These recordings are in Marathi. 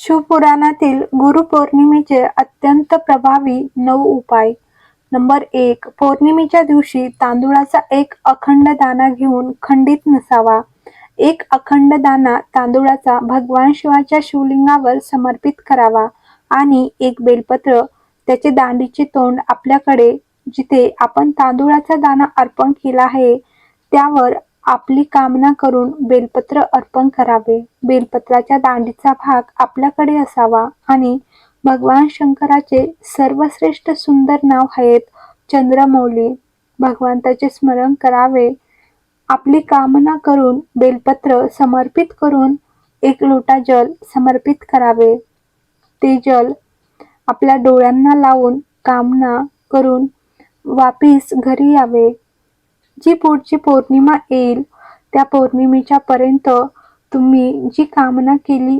शिवपुराणातील गुरुपौर्णिमेचे अत्यंत प्रभावी नऊ उपाय. नंबर एक पौर्णिमेच्या दिवशी तांदूळाचा एक अखंड दाना घेऊन खंडित नसावा. एक अखंड दाना तांदूळाचा भगवान शिवाच्या शिवलिंगावर समर्पित करावा आणि एक बेलपत्र त्याचे दांडीचे तोंड आपल्याकडे जिथे आपण तांदूळाचा दाना अर्पण केला आहे त्यावर आपली कामना करून बेलपत्र अर्पण करावे. बेलपत्राच्या दांडीचा भाग आपल्याकडे असावा आणि भगवान शंकराचे सर्वश्रेष्ठ सुंदर नाव आहेत चंद्रमौली. भगवंताचे स्मरण करावे. आपली कामना करून बेलपत्र समर्पित करून एक लोटा जल समर्पित करावे. ते जल आपल्या डोळ्यांना लावून कामना करून वापिस घरी यावे. जी पुढची पौर्णिमा येईल त्या पौर्णिमेच्या पर्यंत तुम्ही जी कामना केली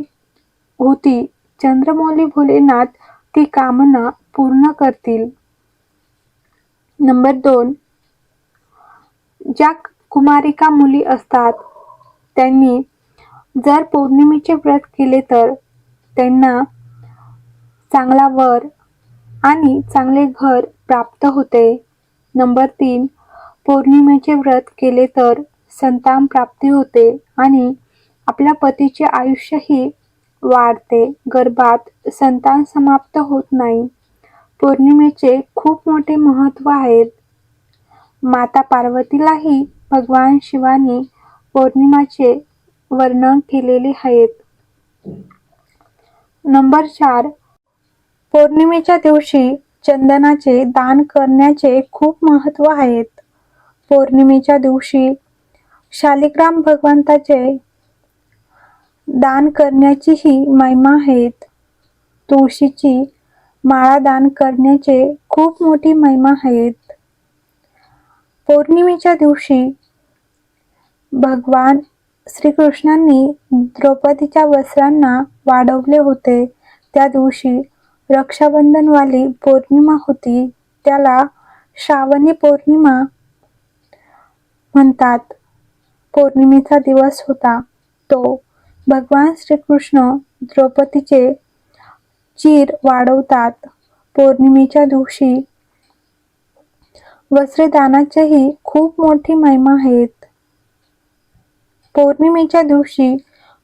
होती चंद्रमौली भोलेनाथ ती कामना पूर्ण करतील. नंबर दोन. ज्या कुमारिका मुली असतात त्यांनी जर पौर्णिमेचे व्रत केले तर त्यांना चांगला वर आणि चांगले घर प्राप्त होते. नंबर तीन. पौर्णिमेचे व्रत केले तर संतान प्राप्ती होते आणि आपल्या पतीचे आयुष्यही वाढते. गर्भात संतान समाप्त होत नाही. पौर्णिमेचे खूप मोठे महत्त्व आहेत. माता पार्वतीलाही भगवान शिवाने पौर्णिमाचे वर्णन केलेले आहेत. नंबर चार. पौर्णिमेच्या दिवशी चंदनाचे दान करण्याचे खूप महत्त्व आहेत. पौर्णिमेच्या दिवशी शालिग्राम भगवंताचे दान करण्याचीही महिमा आहेत. तुळशीची माळा दान करण्याचे खूप मोठी महिमा आहेत. पौर्णिमेच्या दिवशी भगवान श्रीकृष्णांनी द्रौपदीच्या वस्त्रांना वाढवले होते. त्या दिवशी रक्षाबंधनवाली पौर्णिमा होती. त्याला श्रावणी पौर्णिमा म्हणतात. पौर्णिमेचा दिवस होता. तो भगवान श्रीकृष्ण द्रौपदीचे चीर वाढवतात. पौर्णिमेच्या दिवशी वस्त्रदानाचीही खूप मोठी महिमा आहेत. पौर्णिमेच्या दिवशी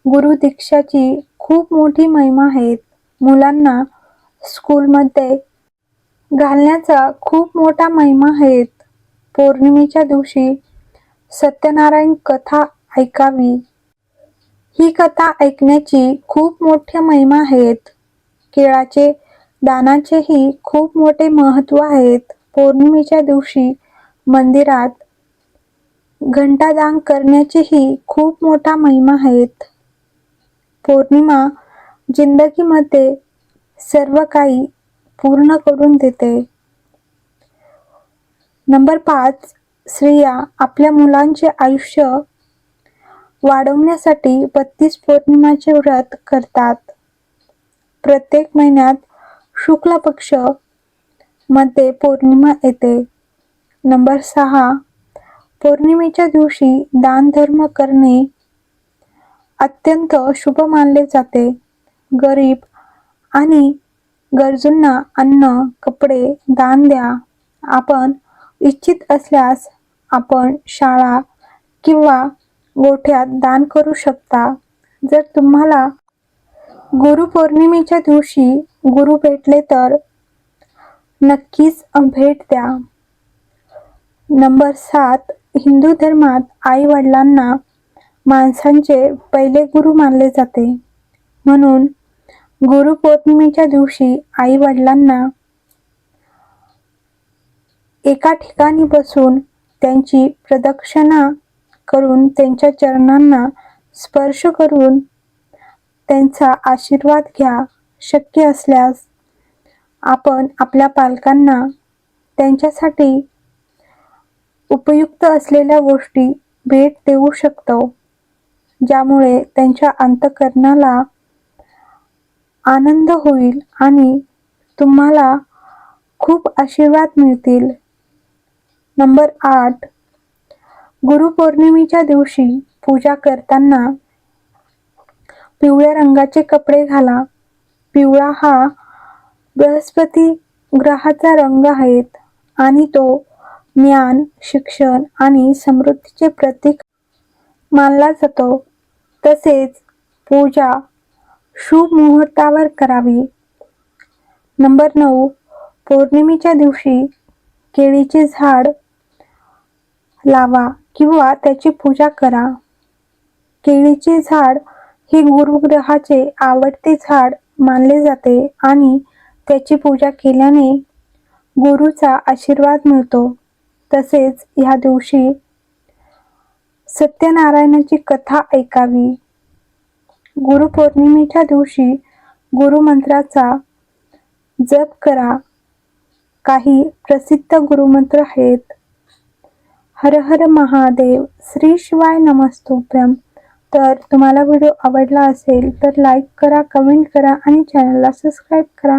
गुरु दीक्षाची खूप मोठी महिमा आहेत. मुलांना स्कूलमध्ये घालण्याचा खूप मोठा महिमा आहेत. पौर्णिमेच्या दिवशी सत्यनारायण कथा ऐकावी. ही कथा ऐकण्याची खूप मोठ्या महिमा आहेत. केळाचे दानाचेही खूप मोठे महत्त्व आहेत. पौर्णिमेच्या दिवशी मंदिरात घंटादान करण्याचीही खूप मोठा महिमा आहेत. पौर्णिमा जिंदगीमध्ये सर्व काही पूर्ण करून देते. नंबर पाच स्त्रिया आपल्या मुलांचे आयुष्य वाढवण्यासाठी बत्तीस पौर्णिमाचे व्रत करतात. प्रत्येक महिन्यात शुक्ल पक्षमध्ये पौर्णिमा येते. नंबर सहा पौर्णिमेच्या दिवशी दान धर्म करणे अत्यंत शुभ मानले जाते. गरीब आणि गरजूंना अन्न कपडे दान द्या. आपण इच्छित असल्यास आपण शाळा किंवा गोठ्यात दान करू शकता. जर तुम्हाला गुरुपौर्णिमेच्या दिवशी गुरु भेटले तर नक्कीच भेट द्या. नंबर सात हिंदू धर्मात आई वडिलांना माणसांचे पहिले गुरु मानले जाते. म्हणून गुरुपौर्णिमेच्या दिवशी आई वडिलांना एका ठिकाणी बसून त्यांची प्रदक्षिणा करून त्यांच्या चरणांना स्पर्श करून त्यांचा आशीर्वाद घ्या शक्य असल्यास आपण आपल्या पालकांना त्यांच्यासाठी उपयुक्त असलेल्या गोष्टी भेट देऊ शकतो ज्यामुळे त्यांच्या अंतकरणाला आनंद होईल आणि तुम्हाला खूप आशीर्वाद मिळतील. नंबर आठ. गुरुपौर्णिमेच्या दिवशी पूजा करताना पिवळ्या रंगाचे कपडे घाला. पिवळा हा बृहस्पती ग्रहाचा रंग आहे आणि तो ज्ञान शिक्षण आणि समृद्धीचे प्रतीक मानला जातो. तसेच पूजा शुभ मुहूर्तावर करावी. नंबर नऊ. पौर्णिमेच्या दिवशी केळीचे झाड लावा किंवा त्याची पूजा करा. केळीचे झाड हे गुरुग्रहाचे आवडते झाड मानले जाते आणि त्याची पूजा केल्याने गुरुचा आशीर्वाद मिळतो. तसेच ह्या दिवशी सत्यनारायणाची कथा ऐकावी. गुरुपौर्णिमेच्या दिवशी गुरुमंत्राचा जप करा. काही प्रसिद्ध गुरुमंत्र आहेत. हर हर महादेव श्री शिवाय नमस्तोभ्यम तर तुम्हाला व्हिडिओ आवडला असेल तर लाईक करा कमेंट करा आणि चॅनलला सबस्क्राईब करा.